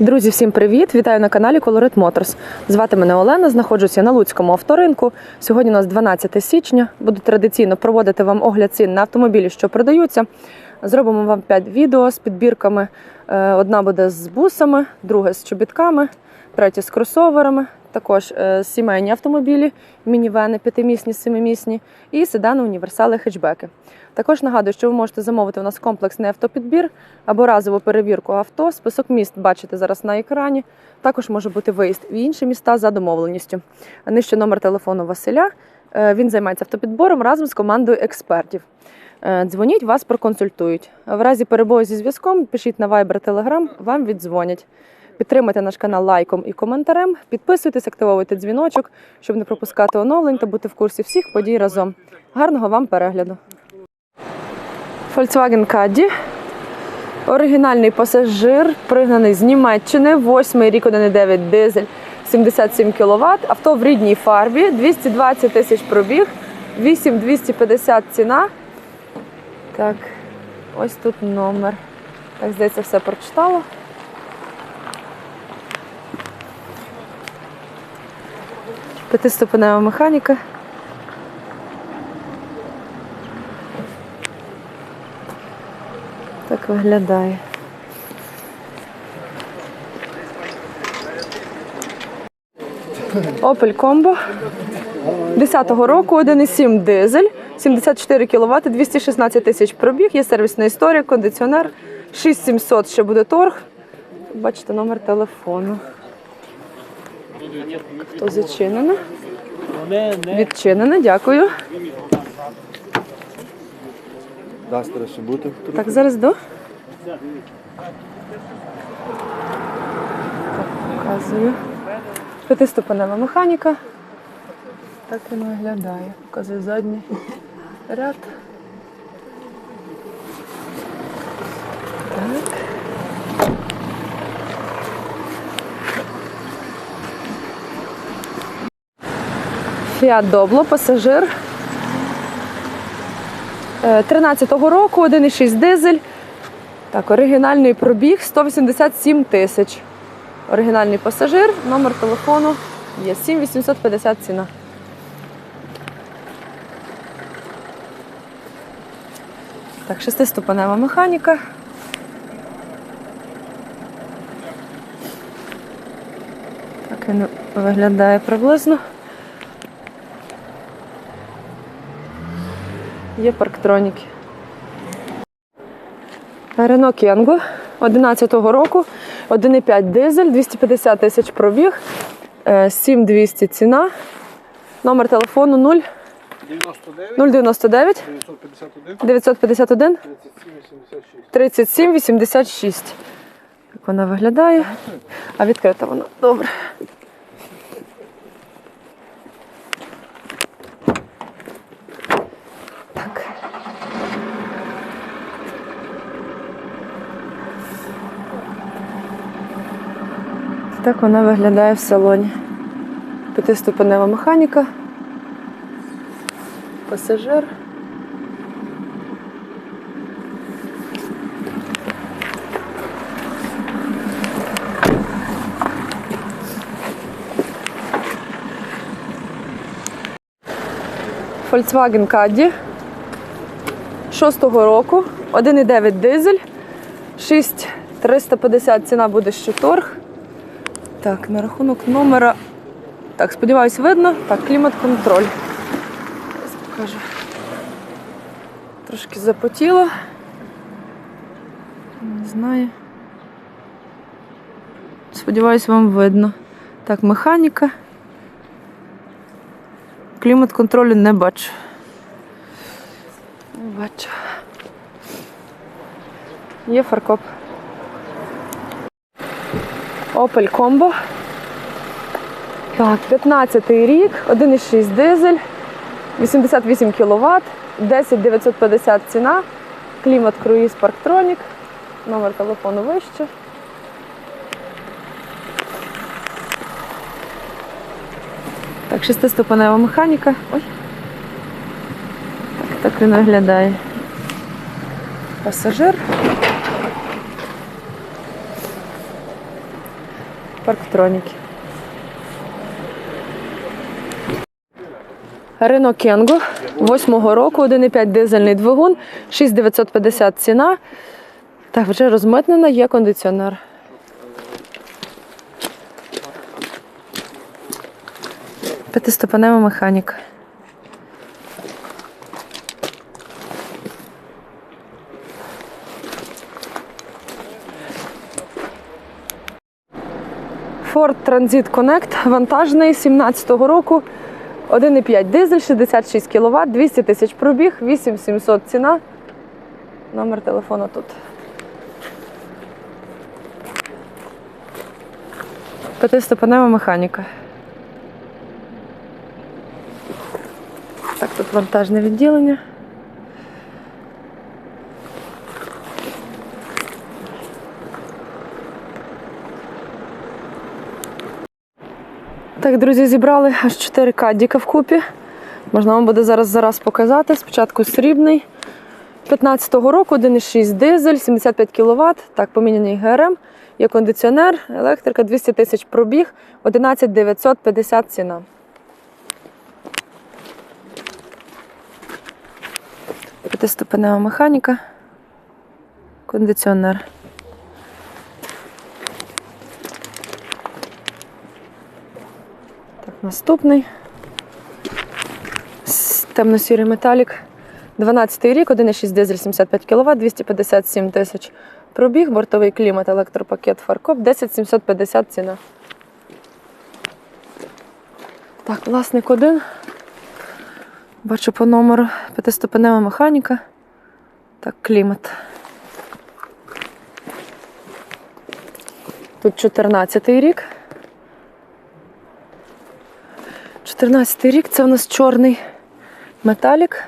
Друзі, всім привіт! Вітаю на каналі Colorit Motors. Звати мене Олена, знаходжуся на Луцькому авторинку. Сьогодні у нас 12 січня. Буду традиційно проводити вам огляд цін на автомобілі, що продаються. Зробимо вам 5 відео з підбірками. Е, Одна буде з бусами, друга з чобітками, третя з кросоверами. Також е, сімейні автомобілі, мінівени, п'ятимісні, семимісні і седани, універсали, хетчбеки. Також нагадую, що ви можете замовити у нас комплексний автопідбір або разову перевірку авто. Список міст бачите зараз на екрані. Також може бути виїзд в інші міста за домовленістю. Нижче номер телефону Василя. Е, Він займається автопідбором разом з командою експертів. Е, Дзвоніть, вас проконсультують. В разі перебою зі зв'язком пишіть на Viber Telegram, вам віддзвонять. Підтримайте наш канал лайком і коментарем. Підписуйтесь, активовуйте дзвіночок, щоб не пропускати оновлень та бути в курсі всіх подій разом. Гарного вам перегляду! Volkswagen Caddy. Оригінальний пасажир, пригнаний з Німеччини, 8 рік 1,9 дизель, 77 кВт. Авто в рідній фарбі, 220 тисяч пробіг, 8250 ціна. Так, ось тут номер. Так, здається, все прочитала. П'ятиступенева механіка. Так виглядає. Opel Combo 10-го року 1,7 дизель, 74 кВт, 216 тисяч пробіг, є сервісна історія, кондиціонер, 6700 ще буде торг. Бачите номер телефону. Хто зачинено? Відчинено, дякую. Ще бути. Так, зараз до. Показую. П'ятиступенева механіка. Так він виглядає. Показую задній ряд. Так. Фіат Добло, пасажир. Е, 13-го року, 1,6 дизель. Так, оригінальний пробіг 187 тисяч. Оригінальний пасажир, номер телефону є 7850 ціна. Так, шестиступенева механіка. Так він виглядає приблизно. Є парктроніки. Рено Кенго 11-го року, 1,5 дизель, 250 тисяч пробіг, е, 7200 ціна. Номер телефону 0 099 951, 951 37, 86. 37 86. Як вона виглядає? А відкрита вона. Добре. Так вона виглядає в салоні. П'ятиступенева механіка. Пасажир. Volkswagen Caddy 6-го року, 1,9 дизель, 6350 ціна буде ще торг. Так, на рахунок номера. Так, сподіваюсь, видно. Так, клімат-контроль. Покажу. Трошки запотіло. Не знаю. Сподіваюсь, вам видно. Так, механіка. Клімат-контролю не бачу. Не бачу. Є фаркоп. Opel Combo. Так, 15-й рік, 1,6 дизель, 88 кВт, 10950 ціна, клімат круїз Парктронік, номер телефону вище. Так, шестиступенева механіка. Ой. Так, так він виглядає. Пасажир. Парктроніки. Рено Кенго, 8-го року, 1,5 дизельний двигун, 6950 ціна. Так, вже розмитнена, є кондиціонер. П'ятиступенева механіка. Ford Transit Connect вантажний 17-го року. 1,5 дизель, 66 кВт, 200 тисяч пробіг, 8700 ціна. Номер телефону тут. П'ятиступенева механіка. Так, тут вантажне відділення. Так, друзі, зібрали аж 4 кадіка вкупі. Можна вам буде зараз зараз показати. Спочатку срібний. 15-го року 1,6 дизель, 75 кВт. Так, поміняний ГРМ. Є кондиціонер, електрика, 200 тисяч пробіг, 11 950 ціна. П'ятиступенева механіка. Кондиціонер. Наступний. Темно-сірий металік. 12 рік, 1,6 дизель, 75 кВт, 257 тисяч пробіг, бортовий клімат, електропакет, фаркоп, 10 750 ціна. Так, власник один. Бачу по номеру п'ятиступенева механіка. Так, клімат. Тут 14 рік. 14 рік це у нас чорний металік.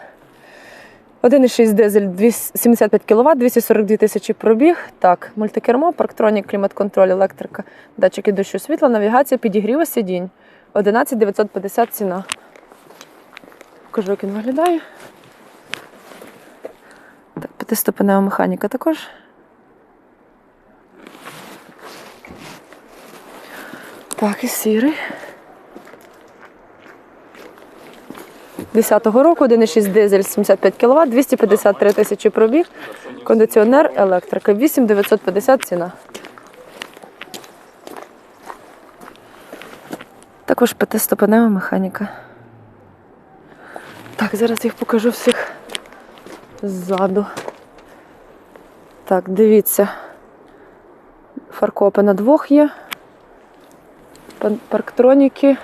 1,6 дизель, 200 75 кВт, 242 тисячі пробіг. Так, мультикермо, парктронік, клімат-контроль, електрика, датчики дощу світла, навігація, підігріва сидінь. 11 950 ціна. Покажу, як він виглядає. Так, п'ятиступенева механіка також. Так, і сірий. 10-го року, 1,6 дизель, 75 кВт, 253 тисячі пробіг, кондиціонер, електрика, 8 950 ціна. Також п'ятиступенева механіка. Так, зараз їх покажу всіх ззаду. Так, дивіться. Фаркопи на двох є. Парктроніки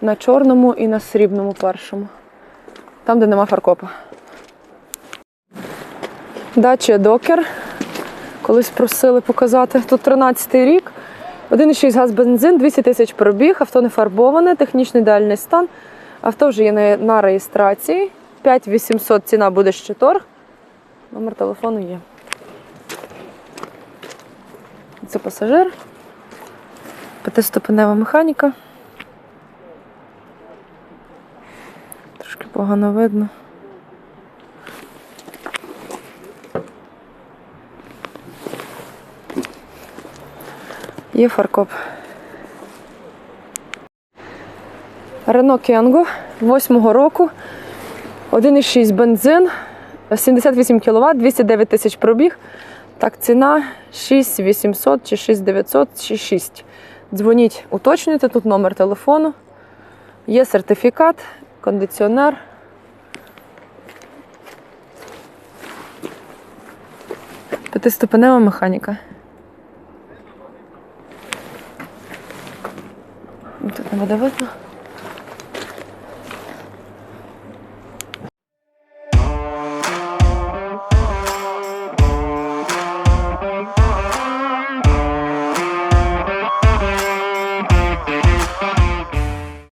на чорному і на срібному першому. Там, де нема фаркопа. Дача докер. Колись просили показати. Тут 13-й рік. 1,6 газ бензин, 200 тисяч пробіг, авто не фарбоване, технічний ідеальний стан. Авто вже є на, реєстрації. 5800 ціна буде ще торг. Номер телефону є. Це пасажир. П'ятиступенева механіка. Трошки погано видно. Є фаркоп. Рено Кенго 8-го року. 1,6 бензин, 78 кВт, 209 тисяч пробіг. Так, ціна 6800 чи 6900 чи 6. Дзвоніть, уточнюйте, тут номер телефону. Є сертифікат, кондиціонер. П'ятиступенева механіка. Тут не буде видно.